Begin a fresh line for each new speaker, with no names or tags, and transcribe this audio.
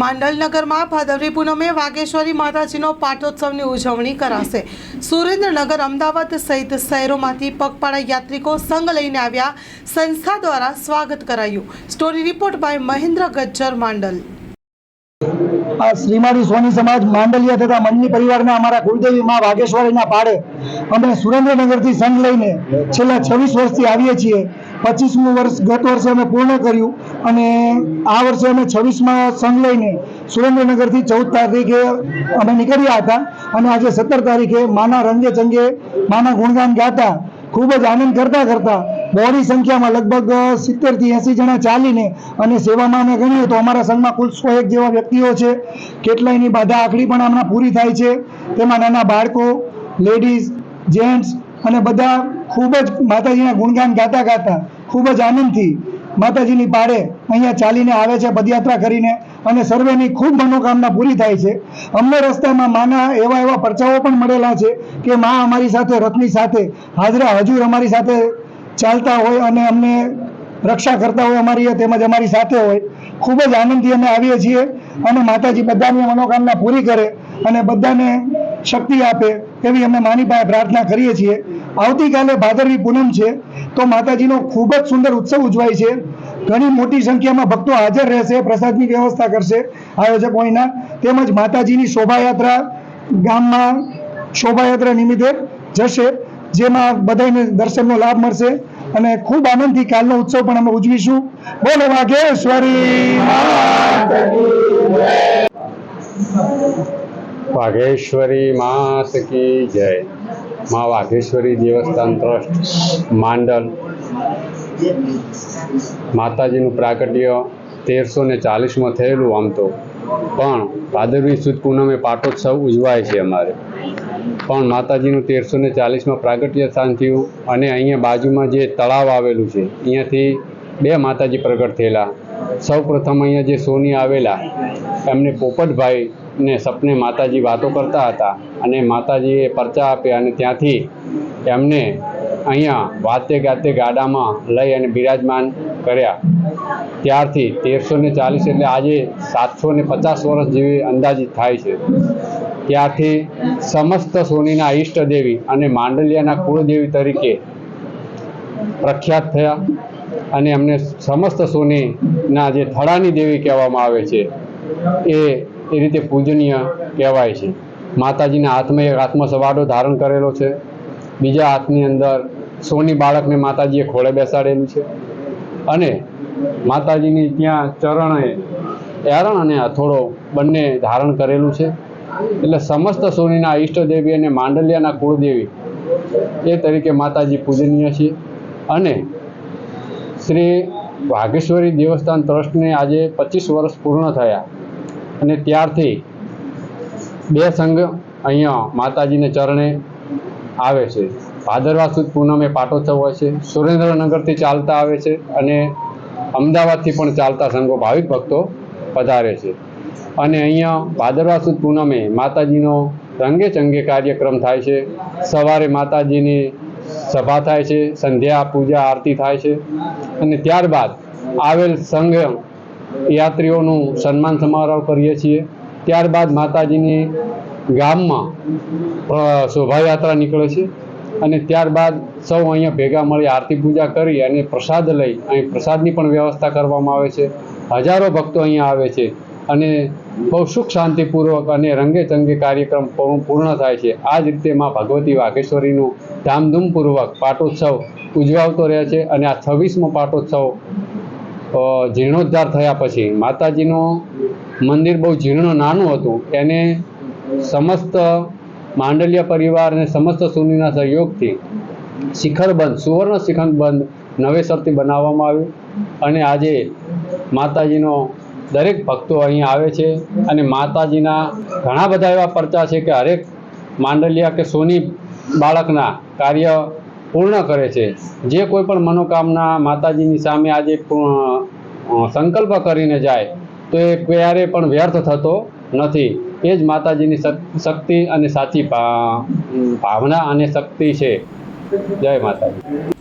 માંડલનગરમાં ભાદરવી પૂનમે વાગેશ્વરી માતાજીનો પાટોત્સવની ઉજવણી કરાશે. સુરેન્દ્રનગર, અમદાવાદ સહિત શહેરોમાંથી પગપાળા યાત્રિકો સંઘ લઈને આવ્યા. સંસ્થા દ્વારા સ્વાગત કરાયું. Story report by Mahendra Gajjar, Mandal.
આ શ્રીમાળી સોની સમાજ માંડલિયા તથા મંડલી પરિવારના અમારા કુળદેવી માં વાગેશ્વરીના પાડે અમે સુરેન્દ્રનગરથી સંઘ લઈને છેલ્લા છવ્વીસ વર્ષથી આવીએ છીએ. પચીસમું વર્ષ ગત વર્ષે અમે પૂર્ણ કર્યું. અને આ વર્ષે અમે છવ્વીસમાં સંઘ લઈને સુરેન્દ્રનગરથી ચૌદ તારીખે અમે નીકળ્યા હતા. અને આજે સત્તર તારીખે માના રંગે ચંગે, માના ગુણગાન ગાતા, ખૂબ જ આનંદ કરતા કરતા બહોળી સંખ્યામાં લગભગ સિત્તેરથી એંસી જણા ચાલીને અને સેવામાં અમે ગણીએ તો અમારા સંઘમાં કુલ સો એક જેવા વ્યક્તિઓ છે. કેટલાયની બાધા આખડી પણ હમણાં પૂરી થાય છે. તેમાં નાના બાળકો, લેડીઝ, જેન્ટ્સ અને બધા ખૂબ જ માતાજીના ગુણગાન ગાતા ગાતા ખૂબ જ આનંદથી માતાજીની પાડે અહીંયા ચાલીને આવે છે, પદયાત્રા કરીને અને સર્વેની ખૂબ મનોકામના પૂરી થાય છે. અમને રસ્તામાં માના એવા એવા પરચાઓ પણ મળેલા છે કે મા અમારી સાથે, રથની સાથે, હાજરા હજુર અમારી સાથે ચાલતા હોય અને અમને રક્ષા કરતા હોય અમારી તેમજ અમારી સાથે હોય. ખૂબ જ આનંદથી અમે આવીએ છીએ અને માતાજી બધાની મનોકામના પૂરી કરે અને બધાને શક્તિ આપે એવી અમે માની પાસે પ્રાર્થના કરીએ છીએ. આવતીકાલે ભાદરવી પૂનમ છે, તો માતાજીનો ખૂબ જ સુંદર ઉત્સવ ઉજવાય છે. ઘણી મોટી સંખ્યામાં ભક્તો હાજર રહેશે, પ્રસાદની વ્યવસ્થા કરશે આયોજકો અહીંના. તેમજ માતાજીની શોભાયાત્રા ગામમાં શોભાયાત્રા નિમિત્તે જશે, જેમાં બધાને દર્શનનો લાભ મળશે અને ખૂબ આનંદથી કાલનો ઉત્સવ પણ અમે ઉજવીશું. બોલો વાઘેશ્વરી.
વાઘેશ્વરી માત કી જય. માં વાઘેશ્વરી દેવસ્થાન ટ્રસ્ટ, માંડલ. માતાજીનું પ્રાકટ્ય તેરસો ને ચાલીસમાં થયેલું આમ તો. પણ ભાદરવી સુદ પૂનમે પાટોત્સવ ઉજવાય છે અમારે. પણ માતાજીનું તેરસો ને ચાલીસમાં પ્રાગટ્ય સ્થાન થયું અને અહીંયા બાજુમાં જે તળાવ આવેલું છે, અહીંયાથી બે માતાજી પ્રગટ થયેલા. સૌ પ્રથમ અહીંયા જે સોની આવેલા, એમને પોપટભાઈને સપને માતાજી વાતો કરતા હતા અને માતાજીએ પરચા આપ્યા અને ત્યાંથી એમને અહીંયા વાતે ગાતે ગાડામાં લઈ અને બિરાજમાન કર્યા. ત્યારથી તેરસો ને ચાલીસ એટલે આજે સાતસો ને પચાસ વર્ષ જેવી અંદાજિત થાય છે. ત્યારથી સમસ્ત સોનીના ઈષ્ટદેવી અને માંડલિયાના કુળદેવી તરીકે પ્રખ્યાત થયા અને એમને સમસ્ત સોનીના જે થળાની દેવી કહેવામાં આવે છે એ એ રીતે પૂજનીય કહેવાય છે. માતાજીના હાથમાં એક હાથમાં સવાડો ધારણ કરેલો છે. બીજા હાથની અંદર સોની બાળકને માતાજીએ ખોળે બેસાડેલું છે. અને માતાજીની ત્યાં ચરણે એરણ અને હથોડો બંને ધારણ કરેલું છે. એટલે સમસ્ત સોનીના ઈષ્ટદેવી અને માંડલિયાના કુળદેવી એ તરીકે માતાજી પૂજનીય છે. અને શ્રી વાઘેશ્વરી દેવસ્થાન ટ્રસ્ટને આજે પચીસ વર્ષ પૂર્ણ થયા. અને ત્યારથી બે સંઘ અહીંયા માતાજીને ચરણે આવે છે. ભાદરવા સુદ પૂનમે પાટોત્સવ હોય છે. સુરેન્દ્રનગરથી ચાલતા આવે છે અને અમદાવાદથી પણ ચાલતા સંઘો ભાવિક ભક્તો પધારે છે. અને અહીંયા ભાદરવા સુદ પૂનમે માતાજીનો રંગે ચંગે કાર્યક્રમ થાય છે. સવારે માતાજીની સભા થાય છે. સંધ્યા, પૂજા, આરતી થાય છે. અને ત્યારબાદ આવેલ સંઘ યાત્રીઓનું સન્માન સમારોહ કરીએ છીએ. ત્યારબાદ માતાજીની ગામમાં શોભાયાત્રા નીકળે છે અને ત્યારબાદ સૌ અહીંયા ભેગા મળી આરતી પૂજા કરી અને પ્રસાદ લઈ, અહીં પ્રસાદની પણ વ્યવસ્થા કરવામાં આવે છે. હજારો ભક્તો અહીંયા આવે છે અને બહુ સુખ શાંતિપૂર્વક અને રંગેચંગે કાર્યક્રમ પૂર્ણ થાય છે. આ જ રીતે માં ભગવતી વાઘેશ્વરીનું ધામધૂમપૂર્વક પાટોત્સવ ઉજવાવતો રહે છે અને આ છવ્વીસમો પાટોત્સવ જીર્ણોદ્ધાર થયા પછી માતાજીનું મંદિર બહુ જીર્ણ નાનું હતું. એને સમસ્ત માંડલીય પરિવાર અને સમસ્ત સુનીના સહયોગથી શિખરબંધ સુવર્ણ શિખરબંધ નવેસરથી બનાવવામાં આવ્યું. અને આજે માતાજીનો દરેક ભક્તો અહીં આવે છે અને માતાજીના ઘણા બધા એવા પરચા છે કે હરેક માંડલિયા કે સોની બાળકના કાર્ય પૂર્ણ કરે છે. જે કોઈ પણ મનોકામના માતાજીની સામે આજે સંકલ્પ કરીને જાય, તો એ ક્યારે પણ વ્યર્થ થતો નથી. એ જ માતાજીની શક્તિ અને સાચી ભાવના અને શક્તિ છે. જય માતાજી.